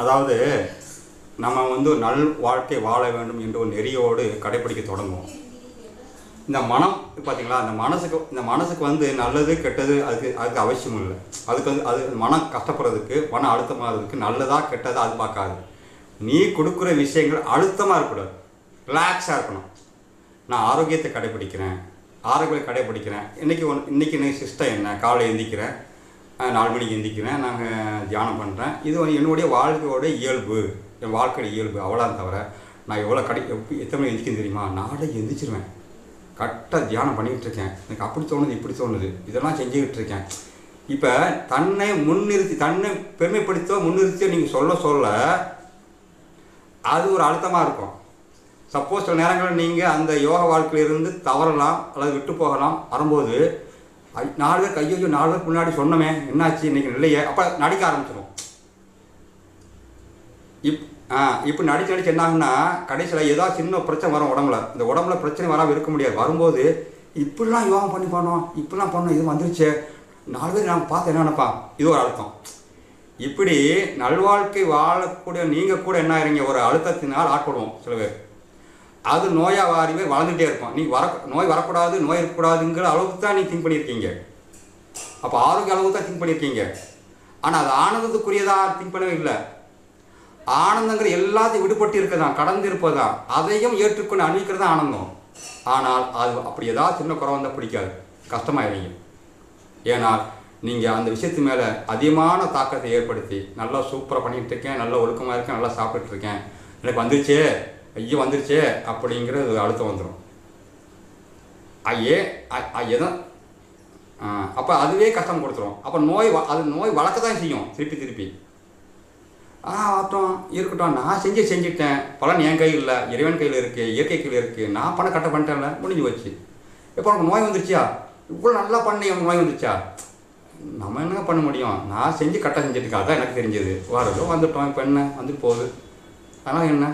அதாவது நம்ம வந்து நல் வாழ்க்கை வாழ வேண்டும் என்ற ஒரு நெறியோடு கடைப்பிடிக்க தொடங்குவோம். இந்த மனம் பார்த்தீங்களா அந்த மனசுக்கு இந்த மனசுக்கு வந்து நல்லது கெட்டது அதுக்கு அதுக்கு அவசியம் இல்லை. அதுக்கு வந்து அது மனம் கஷ்டப்படுறதுக்கு மனம் அழுத்தமாகிறதுக்கு நல்லதா கெட்டதா அது பார்க்காது. நீ கொடுக்குற விஷயங்கள் அழுத்தமாக இருக்கக்கூடாது. ரிலாக்ஸாக இருக்கணும். நான் ஆரோக்கியத்தை கடைப்பிடிக்கிறேன். ஆரோக்கியத்தை கடைப்பிடிக்கிறேன். இன்றைக்கி ஒன் இன்றைக்கி சிஸ்டம் என்ன? காலை எந்திக்கிறேன். நாலு மணிக்கு எந்திக்கிறேன் நாங்கள் தியானம் பண்ணுறேன் இது வந்து என்னுடைய வாழ்க்கையோட இயல்பு. என் வாழ்க்கையோட இயல்பு. அவ்வளோதான் தவிர நான் எவ்வளோ கடை எப்படி எத்தனை மணி எந்திரிக்கும் தெரியுமா? நாளைக்கு எந்திரிச்சிருவேன். கரெக்டாக தியானம் பண்ணிக்கிட்டு இருக்கேன் எனக்கு அப்படி தோணுது இப்படி தோணுது. இதெல்லாம் செஞ்சுக்கிட்டு இருக்கேன் இப்போ தன்னை முன்னிறுத்தி தன்னை பெருமைப்படுத்தோ முன்னிறுத்தியோ நீங்கள் சொல்ல சொல்ல அது ஒரு அழுத்தமாக இருக்கும். சப்போஸ் சில நேரங்களில் நீங்கள் அந்த யோக வாழ்க்கையிலிருந்து தவறலாம் அல்லது விட்டு போகலாம். வரும்போது நாலு பேர் கையோ நாலு பேர் முன்னாடி சொன்னமே என்னாச்சு இன்னைக்கு இல்லையே அப்போ நடிக்க ஆரம்பிச்சிடும் இப் ஆ இப்போ நடிச்சு நடிச்சு என்னாகுன்னா கடைசியில் ஏதாவது சின்ன பிரச்சனை வரும் உடம்புல. இந்த உடம்புல பிரச்சனை வராமல் இருக்க முடியாது. வரும்போது இப்படிலாம் யோகம் பண்ணி பண்ணோம் இப்படிலாம் பண்ணோம் இது வந்துருச்சு. நாலு பேர் நான் பார்த்து என்ன நினைப்பான் இது ஒரு அழுத்தம். இப்படி நல்வாழ்க்கை வாழக்கூடிய நீங்கள் கூட என்ன ஆகிறீங்க ஒரு அழுத்தத்தினால் ஆட்படுவோம் சில பேர். அது நோயாக வாரிவே வளர்ந்துட்டே இருக்கும். நீ வர நோய் வரக்கூடாது நோய் இருக்கக்கூடாதுங்கிற அளவுக்கு தான் நீ திங்க் பண்ணியிருக்கீங்க. அப்போ ஆரோக்கிய அளவுக்கு தான் திங்க் பண்ணியிருக்கீங்க. ஆனால் அது ஆனந்தத்துக்குரியதாக திங்க் பண்ணவே இல்லை. ஆனந்தங்கிற எல்லாத்தையும் விடுபட்டு இருக்கதான் கடந்து இருப்பதுதான். அதையும் ஏற்றுக்கொண்டு அணிவிக்கிறது தான் ஆனந்தம். ஆனால் அது அப்படி ஏதாவது சின்ன குறை வந்தால் பிடிக்காது. கஷ்டமாயிருங்க ஏனால் நீங்கள் அந்த விஷயத்து மேலே அதிகமான தாக்கத்தை ஏற்படுத்தி நல்லா சூப்பராக பண்ணிகிட்டு இருக்கேன் நல்லா ஒழுக்கமாக இருக்கேன் நல்லா சாப்பிட்டுட்டு இருக்கேன். எனக்கு வந்துருச்சே. ஐயோ வந்துருச்சே அப்படிங்கிறது அழுத்தம் வந்துடும் ஐயே ஐயதான் அப்போ அதுவே கஷ்டம் கொடுத்துரும். அப்போ நோய் வ- அது நோய் வளர்க்க தான் செய்யும் திருப்பி திருப்பி. ஆ ஆகட்டும் இருக்கட்டும் நான் செஞ்சு செஞ்சுட்டேன். பலன் என் கையில் இல்லை இறைவன் கையில் இருக்குது இயற்கை கையில் இருக்குது நான் பண்ண கட்ட பண்ணிட்டேன்ல முடிஞ்சு வச்சு இப்போ உனக்கு நோய் வந்துருச்சியா இவ்வளோ நல்லா பண்ணி உனக்கு நோய் வந்துருச்சா? நம்ம என்னங்க பண்ண முடியும்? நான் செஞ்சு கரெக்டாக செஞ்சுட்டு அதான் எனக்கு தெரிஞ்சது. வரதோ வந்துட்டோம் இப்போ என்ன? வந்துட்டு போகுது. அதனால் என்ன?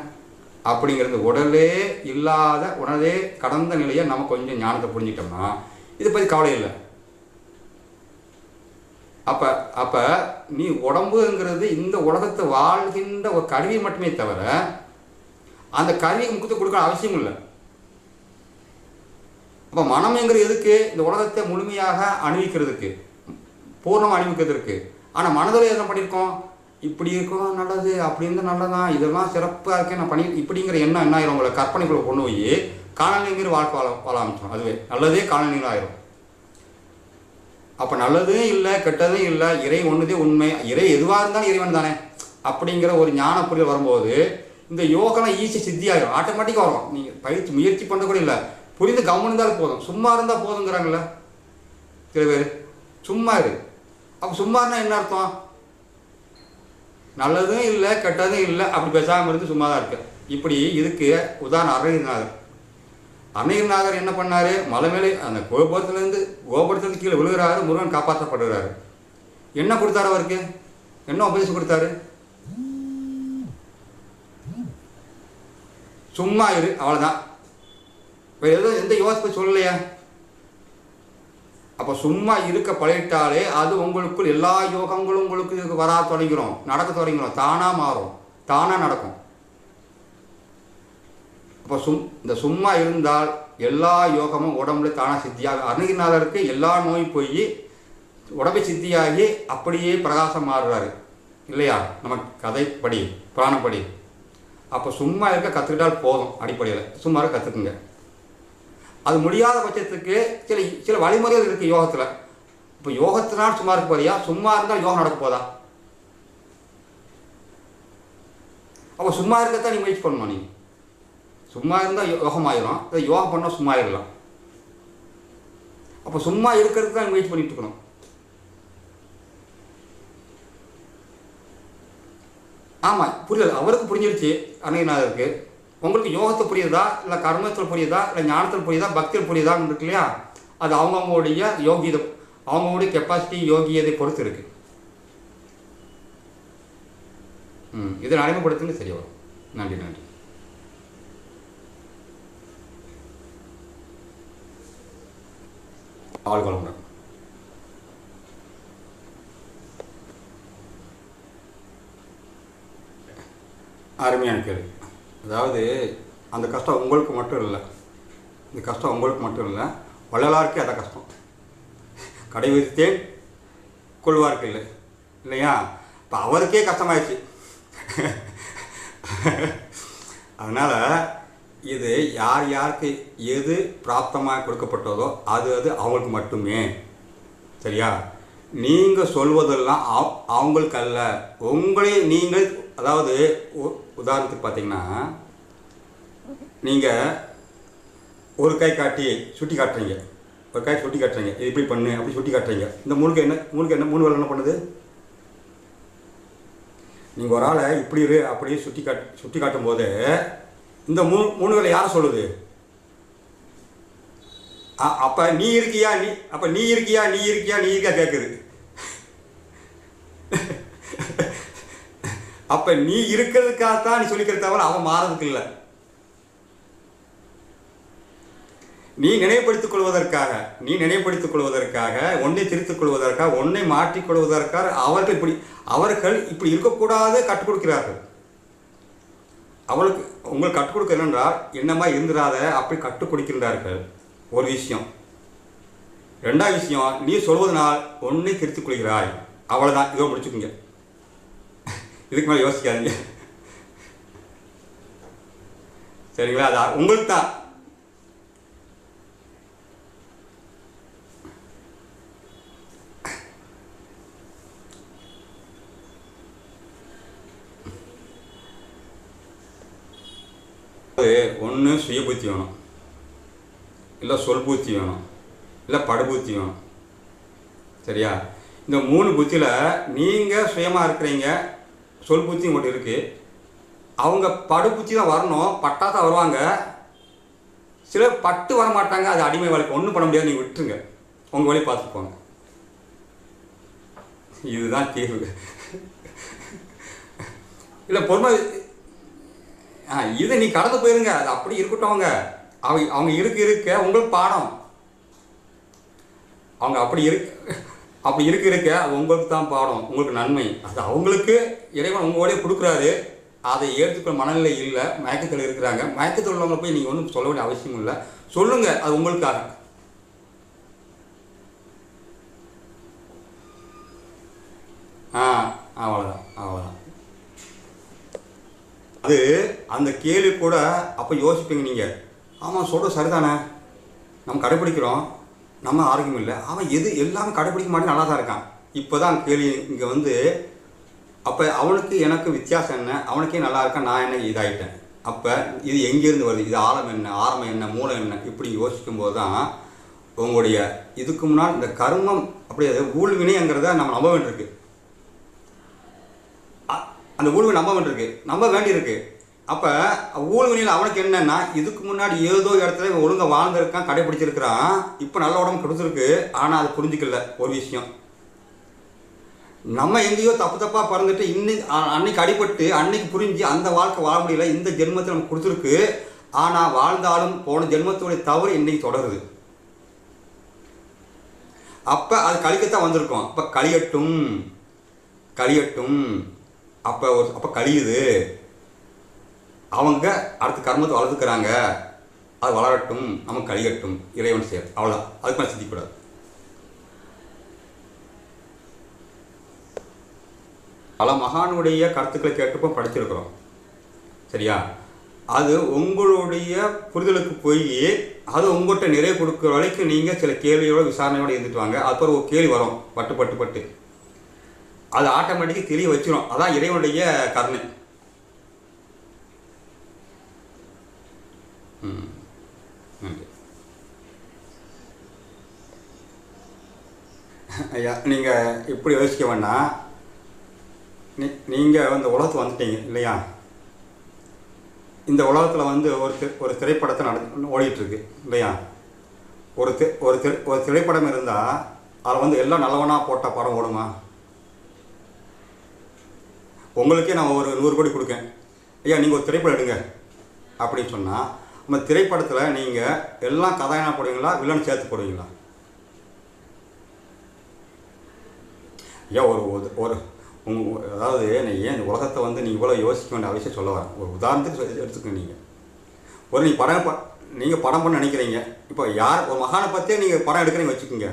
அப்படிங்கிறது உடலே இல்லாத உடலே கடந்த நிலையை நம்ம கொஞ்சம் ஞானத்தை புரிஞ்சிட்டோம்னா இதை பற்றி கவலை இல்லை. அப்போ அப்போ நீ உடம்புங்கிறது இந்த உலகத்தை வாழ்கின்ற ஒரு கருவி மட்டுமே தவிர அந்த கருவிக்கு முக்கியத்துவம் கொடுக்க அவசியம் இல்லை. அப்போ மனம்ங்கிறது எதுக்கு? இந்த உலகத்தை முழுமையாக அணிவிக்கிறதுக்கு பூர்ணமாக அணிவிக்கிறதுக்கு. ஆனால் மனதில் என்ன பண்ணியிருக்கோம்? இப்படி இருக்கும் நல்லது அப்படி இருந்தால் நல்லதான் இதெல்லாம் சிறப்பாக இருக்கேன் நான் பண்ணி இப்படிங்கிற எண்ணம் என்ன ஆயிரும்? உங்களை கற்பனைக்குள்ள கொண்டு போய் காலநிலைங்கிற வாழ்க்கை வாழ வாழ ஆரம்பிச்சோம் அதுவே நல்லதே காலநிலை ஆயிரும். அப்போ நல்லதும் இல்லை கெட்டதும் இல்லை இறை ஒன்றுதே உண்மை இறை எதுவாக இருந்தாலும் இறைவன் தானே. அப்படிங்கிற ஒரு ஞான புரிதல் வரும்போது இந்த யோகலாம் ஈஸி ஆகிடும் ஆட்டோமேட்டிக்காக வரும். நீங்கள் பயிற்சி முயற்சி பண்ண கூட இல்லை. புரிந்து கவனம் போதும். சும்மா இருந்தால் போதுங்கிறாங்களே சில பேர். சும்மா இரு. அப்போ சும்மா இருந்தால் என்ன அர்த்தம்? நல்லதும் இல்லை கெட்டதும் இல்லை அப்படி பேசாமல் இருந்து சும்மா தான் இருக்கு. இப்படி இதுக்கு உதாரணம் அருணகிரிநாதர் அருணகிரிநாதர் என்ன பண்ணார்? மலை மேலே அந்த கோபுரத்துலேருந்து கோபுரத்துலேருந்து கீழே விழுகிறாரு முருகன் காப்பாற்றப்படுகிறாரு. என்ன கொடுத்தாரு அவருக்கு? என்ன உபதேசம் கொடுத்தாரு? சும்மா இரு அவ்வளோதான் வேறு எதுவும் எந்த யோசிப்பு சொல்லலையா? அப்போ சும்மா இருக்க பழகிட்டாலே அது உங்களுக்குள் எல்லா யோகங்களும் உங்களுக்கு வரா தொடங்கிரும். நடக்க தொடங்கிடும் தானாக மாறும். தானாக நடக்கும். அப்போ சும் இந்த சும்மா இருந்தால் எல்லா யோகமும் உடம்புல தானாக சித்தியாக அருணகிரிநாதருக்கு எல்லா நோயும் போய் உடம்பு சித்தியாகி அப்படியே பிரகாசம் மாறுறாரு. இல்லையா? நம்ம கதைப்படி புராணப்படி. அப்போ சும்மா இருக்க கற்றுக்கிட்டால் போதும் அடிப்படையில். சும்மா இருக்க கற்றுக்குங்க அது முடியாத பட்சத்துக்கு சில சில வழிமுறைகள் இருக்குது யோகத்தில். இப்போ யோகத்தினால் சும்மா இருக்க போறியா? சும்மா இருந்தால் யோகம் நடக்க போதா? அப்போ சும்மா இருக்கத்தான் நீ முயற்சி பண்ணணும் நீ. சும்மா இருந்தால் யோகம் ஆயிரும் இல்லை யோகம் பண்ணால் சும்மா ஆயிடலாம் அப்போ சும்மா இருக்கிறதுக்கு தான் முயற்சி பண்ணிட்டு இருக்கணும். ஆமாம் புரியல. அவருக்கு புரிஞ்சிருச்சு. அன்னையநாதருக்கு உங்களுக்கு யோகத்தை புரியுதா? இல்லை கர்மத்தில் புரியுதா? இல்லை ஞானத்தில் புரியுதா? பக்தியில் புரியுதான்னு இருக்கு இல்லையா? அது அவங்கவுங்களுடைய யோகியதை அவங்கவுங்களுடைய கெப்பாசிட்டி யோகியதை பொறுத்து இருக்கு. ம் இதை நடைமுறைப்படுத்துங்க சரி வரும். நன்றி நன்றி. ஆள் அருமையான கேள்வி. அதாவது அந்த கஷ்டம் உங்களுக்கு மட்டும் இல்லை. இந்த கஷ்டம் உங்களுக்கு மட்டும் இல்லை. வள்ளலாருக்கே அதான் கஷ்டம். கடை விதித்தேன் கொள்வார்க்கு இல்லை. இல்லையா? இப்போ அவருக்கே கஷ்டமாயிடுச்சு. அதனால் இது யார் யாருக்கு எது பிராப்தமாக கொடுக்கப்பட்டதோ அது அது அவங்களுக்கு மட்டுமே. சரியா? நீங்கள் சொல்வதெல்லாம் அவங்களுக்கு அல்ல. உங்களே நீங்கள் அதாவது உ- உதாரணத்துக்கு பார்த்தீங்கன்னா நீங்கள் ஒரு கை காட்டி சுட்டி காட்டுறீங்க. ஒரு கை சுட்டி காட்டுறீங்க. இது இப்படி பண்ணு அப்படி சுட்டி காட்டுறீங்க. இந்த மூணுக்கு என்ன மூணுக்கு என்ன மூணு வேலை என்ன பண்ணுது? நீங்கள் ஒரு ஆளை இப்படி இரு அப்படி சுட்டி காட் சுட்டி காட்டும் போது இந்த மூணு மூணு வேலை யாரை சொல்லுது? அப்போ நீ இருக்கியா நீ அப்போ நீ இருக்கியா நீ இருக்கியா நீ இருக்கியா கேட்குது அப்ப நீ இருக்கிறதுக்காகத்தான் நீ சொல்லிக்கிற தவிர அவன் மாறதுக்கு இல்லை. நீ நினைவுபடுத்திக் கொள்வதற்காக நீ நினைவுபடுத்திக் கொள்வதற்காக ஒன்றை திருத்திக் கொள்வதற்காக ஒன்றை மாற்றிக் கொள்வதற்காக அவர்கள் இப்படி அவர்கள் இப்படி இருக்கக்கூடாது கற்றுக் கொடுக்கிறார்கள். அவளுக்கு உங்களுக்கு கற்றுக் கொடுக்க என்னென்றால் என்னமா இருந்துடாத அப்படி கற்றுக் கொடுக்கின்றார்கள். ஒரு விஷயம். ரெண்டாவது விஷயம் நீ சொல்வதனால் ஒன்றை திருத்திக் கொள்கிறாய். அவ்வளோதான் இதோ முடிச்சுக்கோங்க. இதுக்கு மேலே யோசிக்காதீங்க. சரிங்களா? அது உங்களுக்கு தான் ஒன்று சுய புத்தி வேணும். இல்லை சொல் புத்தி வேணும். இல்லை படுபுத்தி வேணும். சரியா? இந்த மூணு புத்தியில் நீங்கள் சுயமாக இருக்கிறீங்க. சொல் புத்தி உங்கள்கிட்ட இருக்குது அவங்க படுபுத்தி தான் வரணும் பட்டா தான் வருவாங்க. சிலர் பட்டு வர மாட்டாங்க அது அடிமை வாழ்க்கை ஒன்றும் பண்ண முடியாது நீங்கள் விட்டுருங்க. உங்கள் வழி பார்த்துட்டு போங்க. இதுதான் தீர்வு. இல்லை பொறுமை ஆ இதை நீ கடந்து போயிருங்க. அது அப்படி இருக்கட்டும் அவங்க. அவங்க அவங்க இருக்க இருக்க. உங்களுக்கு பாடம். அவங்க அப்படி இருக்கு. அப்படி இருக்க இருக்க அது உங்களுக்கு தான் பாடம் உங்களுக்கு நன்மை. அது அவங்களுக்கு இறைவன் உங்களோடய கொடுக்குறாரு. அதை ஏற்றுக்கிற மனநிலை இல்லை மயக்கத்தில் இருக்கிறாங்க. மயக்கத்தில் உள்ளவங்களை போய் நீங்கள் ஒன்றும் சொல்ல வேண்டிய அவசியம் இல்லை. சொல்லுங்கள் அது உங்களுக்காக. ஆ அவ்வளோதான் அவ்வளோதான் அது அந்த கேள்வி கூட அப்போ யோசிப்பீங்க நீங்கள் ஆமாம் சொல்கிற சரிதானே. நம்ம கடைப்பிடிக்கிறோம் நம்ம ஆரோக்கியம் இல்லை. அவன் எது எல்லாமே கடைப்பிடிக்க மாட்டேன் நல்லா தான் இருக்கான். இப்போ தான் கேள்வி இங்கே வந்து அப்போ அவனுக்கு எனக்கு வித்தியாசம் என்ன? அவனுக்கே நல்லா இருக்கான் நான் என்ன இதாகிட்டேன் அப்போ இது எங்கேருந்து வருது? இது ஆழம் என்ன? ஆரம்பம் என்ன? மூலம் என்ன? இப்படி யோசிக்கும் போது தான் உங்களுடைய இதுக்கு முன்னால் இந்த கர்மம் அப்படி அது ஊழ்வினைங்கிறத நம்ம நம்ப வேண்டியிருக்கு. அ- அந்த ஊழ்வினை நம்ப வேண்டியிருக்கு. நம்ப வேண்டியிருக்கு. அப்போ ஊழ்வினியில் அவனுக்கு என்னென்னா இதுக்கு முன்னாடி ஏதோ இடத்துல இவன் ஒழுங்காக வாழ்ந்திருக்கான் கடைபிடிச்சிருக்கிறான் இப்போ நல்ல உடம்பு கொடுத்துருக்கு ஆனால் அது புரிஞ்சுக்கல ஒரு விஷயம். நம்ம எங்கேயோ தப்பு தப்பாக பறந்துட்டு இன்னைக்கு அன்னைக்கு அடிபட்டு அன்னைக்கு புரிஞ்சு அந்த வாழ்க்கை வாழ முடியல இந்த ஜென்மத்தில் நமக்கு கொடுத்துருக்கு ஆனால் வாழ்ந்தாலும் போன ஜென்மத்துடைய தவறு இன்னைக்கு தொடருது. அப்போ அது கழிக்கத்தான் வந்திருக்கோம். அப்போ கழியட்டும் கழியட்டும் அப்போ ஒரு அப்போ கழியுது. அவங்க அடுத்த கர்மத்தை வளர்த்துக்கிறாங்க. அது வளரட்டும் நமக்கு கழிகட்டும் இறைவன் செயல் அவ்வளோ அதுக்கு மேலே சிந்திக்கூடாது பல மகானுடைய கருத்துக்களை கேட்டுப்போ படிச்சிருக்கிறோம். சரியா? அது உங்களுடைய புரிதலுக்கு போய் அது உங்கள்கிட்ட நிறைய கொடுக்குற வரைக்கும் நீங்கள் சில கேள்வியோட விசாரணையோடு இருந்துட்டு வாங்க. அப்புறம் ஒரு கேள்வி வரும். பட்டு பட்டு பட்டு. அது ஆட்டோமேட்டிக்காக தெரிய வச்சிடும் அதான் இறைவனுடைய கருணை. ஐயா நீங்கள் இப்படி யோசிக்க வேண்டாம் நீ நீங்கள் வந்து உலகத்துக்கு வந்துட்டீங்க இல்லையா? இந்த உலகத்தில் வந்து ஒரு ஒரு திரைப்படத்தை நட ஓடிட்டுருக்கு இல்லையா? ஒரு தி ஒரு திரை ஒரு திரைப்படம் இருந்தால் அதில் வந்து எல்லாம் நல்லவனாக போட்ட படம் ஓடுமா? உங்களுக்கே நான் ஒரு நூறு கோடி கொடுக்கேன். ஐயா நீங்கள் ஒரு திரைப்படம் எடுங்க அப்படின்னு சொன்னால் நம்ம திரைப்படத்தில் நீங்கள் எல்லாம் கதாயனா போடுவீங்களா வில்லன் சேர்த்து போடுவீங்களா? ஏன் ஒரு ஒரு- ஒரு உங்க அதாவது நான் ஏன் உலகத்தை வந்து நீங்கள் இவ்வளோ யோசிக்க வேண்டிய அவசியம் சொல்ல வரேன்? ஒரு உதாரணத்துக்கு எடுத்துக்கணும் நீங்கள் ஒரு நீங்கள் படம் ப நீங்கள் படம் பண்ண நினைக்கிறீங்க. இப்போ யார் ஒரு மகானை பற்றியே நீங்கள் படம் எடுக்கிறீங்க வச்சுக்கோங்க.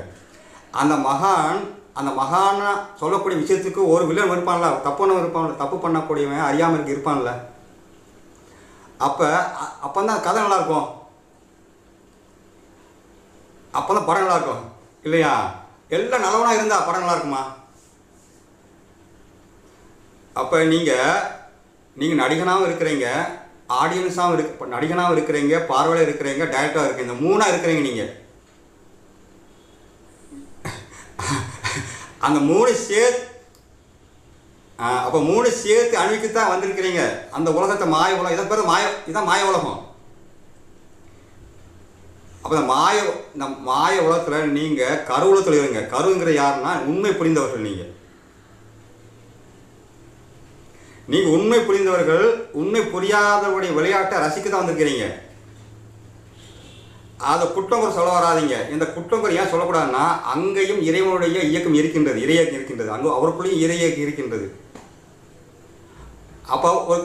அந்த மகான் அந்த மகானை சொல்லக்கூடிய விஷயத்துக்கு ஒரு வில்லன் இருப்பான்ல தப்புன்னு இருப்பான்ல தப்பு பண்ணக்கூடியவன் அறியாமல் இருக்க இருப்பான்ல. அப்போ அப்போ தான் கதை நல்லாயிருக்கும் அப்போ தான் படம் நல்லாயிருக்கும் இல்லையா? எல்லாம் நல்லவனாக இருந்தால் படம் நல்லா இருக்குமா? அப்போ நீங்கள் நீங்கள் நடிகனாகவும் இருக்கிறீங்க ஆடியன்ஸாகவும் இருக்கு நடிகனாகவும் இருக்கிறீங்க பார்வையில் இருக்கிறீங்க டேரக்டாக இருக்கிறீங்க இந்த மூணாக இருக்கிறீங்க நீங்கள் அந்த மூணு சேர்த்து அப்போ மூணு சேர்த்து அணுவிக்கு தான் வந்திருக்கிறீங்க. அந்த உலகத்தை மாய உலகம் இதை பேர் மாய இதான் மாய உலகம். அப்போ இந்த மாய இந்த மாய உலகத்தில் நீங்கள் கருவுலத்தில் இருங்க. கருங்கிற யாருன்னா உண்மை புரிந்தவர்கள் நீங்கள் நீங்கள் உண்மை புரிந்தவர்கள் உண்மை புரியாதவருடைய விளையாட்டை ரசிக்க தான் வந்திருக்கிறீங்க. அதை குற்றங்குறை சொல்ல வராதீங்க. இந்த குற்றங்குறை ஏன் சொல்லக்கூடாதுன்னா அங்கேயும் இறைவனுடைய இயக்கம் இருக்கின்றது இறையாக்கம் இருக்கின்றது. அங்கே அவருக்குள்ளேயும் இறையாக்கம் இருக்கின்றது. அப்போ ஒரு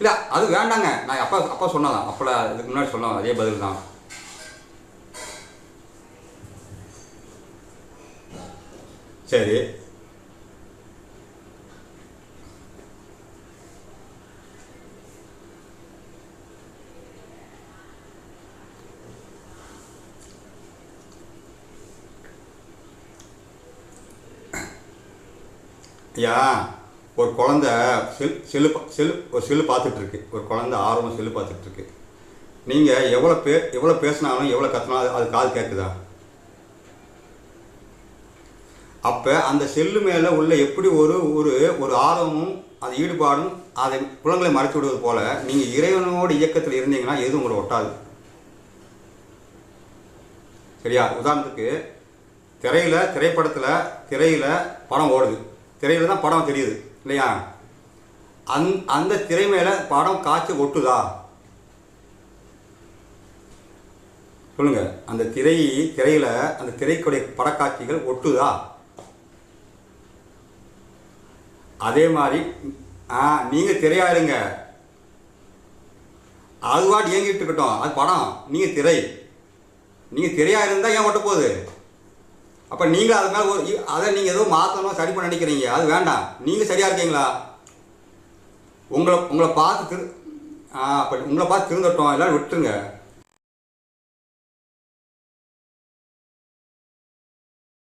இல்லை அது வேண்டாங்க. நான் அப்பா அப்பா சொன்னதான். அப்போ இதுக்கு முன்னாடி சொன்னோம் அதே பதில் தான். சரி. ஐயா ஒரு குழந்த செல் செல்லு செல்லு ஒரு செல்லு பார்த்துட்ருக்கு ஒரு குழந்த ஆர்வம் செல்லு பார்த்துட்ருக்கு நீங்கள் எவ்வளோ பே எவ்வளோ பேசினாலும் எவ்வளோ கத்தினாலும் அது காது கேட்குதா? அப்போ அந்த செல்லு மேலே உள்ள எப்படி ஒரு ஒரு ஒரு ஆர்வமும் அது ஈடுபாடும் அதை குளங்களை மறைத்து விடுவது போல் நீங்கள் இறைவனோட இயக்கத்தில் இருந்தீங்கன்னா எதுவும் உங்களை ஒட்டாது. சரியா? உதாரணத்துக்கு திரையில் திரைப்படத்தில் திரையில் படம் ஓடுது. திரையில் தான் படம் தெரியுது இல்லையா? அந் அந்த திரை மேலே படம் காட்சி ஒட்டுதா? சொல்லுங்கள் அந்த திரை திரையில் அந்த திரைக்குடைய படக்காட்சிகள் ஒட்டுதா? அதே மாதிரி ஆ நீங்கள் திரையா இருங்க அதுவாட் இயங்கிட்டு இருக்கட்டும். அது படம். நீங்கள் திரை. நீங்கள் திரையாக இருந்தால் ஏன் ஓட்ட போகுது? அப்போ நீங்கள் அது மேலே ஒரு அதை நீங்கள் ஏதோ மாற்றணும் சரி பண்ண நினைக்கிறீங்க. அது வேண்டாம். நீங்கள் சரியாக இருக்கீங்களா? உங்களை உங்களை பார்த்து திரு ஆ அப்போ உங்களை பார்த்து திருந்தட்டும். எல்லாரும் விட்டுருங்க.